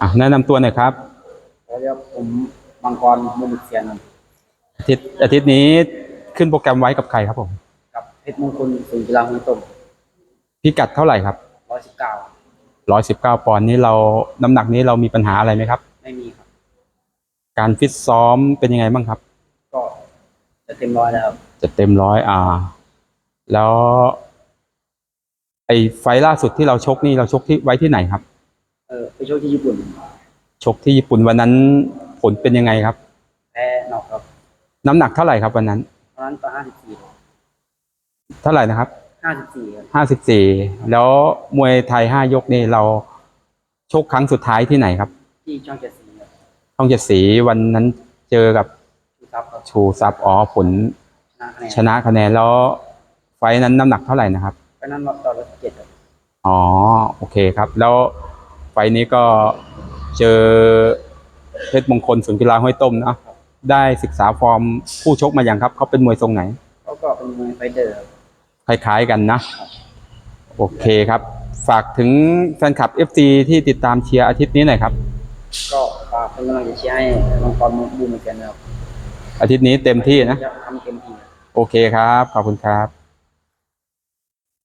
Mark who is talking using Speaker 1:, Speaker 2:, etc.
Speaker 1: อะแนะนำตัวหน่อยครับ
Speaker 2: แล้วเรียกผมมังกรมุมเซียนครับ
Speaker 1: อาทิตย์อาทิตย์นี้ขึ้นโปรแกรมไว้กับใครครับผม
Speaker 2: กับเพชรมงคลสุนทรลังต้ม
Speaker 1: พิกัดเท่าไหร่ครับ
Speaker 2: ร้อยสิบเก้า
Speaker 1: ร้อยสิบเก้าปอนด์นี้เราน้ำหนักนี้เรามีปัญหาอะไรไหมครับ
Speaker 2: ไม่มีครับ
Speaker 1: การฟิตซ้อมเป็นยังไงบ้างครับ
Speaker 2: ก็จะเต็มร้อยแล้วครับ
Speaker 1: จะเต็มร้อยอ่า แล้ว ไอ้ไฟล์ล่าสุดที่เราชกนี่เราชกที่ไว้ที่ไหนครับ
Speaker 2: เออไปโชคที่ญี่ปุ่น
Speaker 1: ชกที่ญี่ปุ่นวันนั้นผลเป็นยังไงครับ
Speaker 2: แพ้นอกครับ
Speaker 1: น้ำหนักเท่าไหร่ครับวันนั้น
Speaker 2: ตอนนั้นก็ห้าสิบสี่
Speaker 1: เท่าไหร่นะครับ
Speaker 2: ห้าสิบสี่ครับ
Speaker 1: ห้าสิบสี่แล้วมวยไทยห้ายกนี่เราชกครั้งสุดท้ายที่ไหนครับ
Speaker 2: ที่ช่องเจ็ดสีครับ
Speaker 1: ช่องเจ็ดสีวันนั้นเจอกับ
Speaker 2: ชูซับครับ
Speaker 1: ชูซับอ๋อผล
Speaker 2: ชนะคะแนน
Speaker 1: ชนะคะแนนแล้วไฟล์นั้นน้ำหนักเท่าไหร่นะครับ
Speaker 2: เพราะนั้นต่อร้อยสิบเจ็ดครับ
Speaker 1: อ๋อ โอเคครับ แล้ว ไฟล์นี้ก็เจอเพชรมงคลสุนทรลาห้วยต้มเนอะได้ศึกษาฟอร์มผู้ชกมาอย่างครับ เขาเป็นมวยทรงไหน
Speaker 2: เขาก็เป็นมวยไฟเดอร์ครับ
Speaker 1: คล้ายๆกันนะ โอเคครับ ฝากถึงแฟนคลับ FC ที่ติดตามเชียร์อาทิตย์นี้หน่อยครับ
Speaker 2: ก็ฝากเป็นกำลังใจเชียร์ให้มังกรมุมเซียนนะครับ
Speaker 1: อาทิตย์นี้เต็มที่นะ
Speaker 2: จะทำเต็มที่ครับ
Speaker 1: โอเคครับ ขอบคุณครับ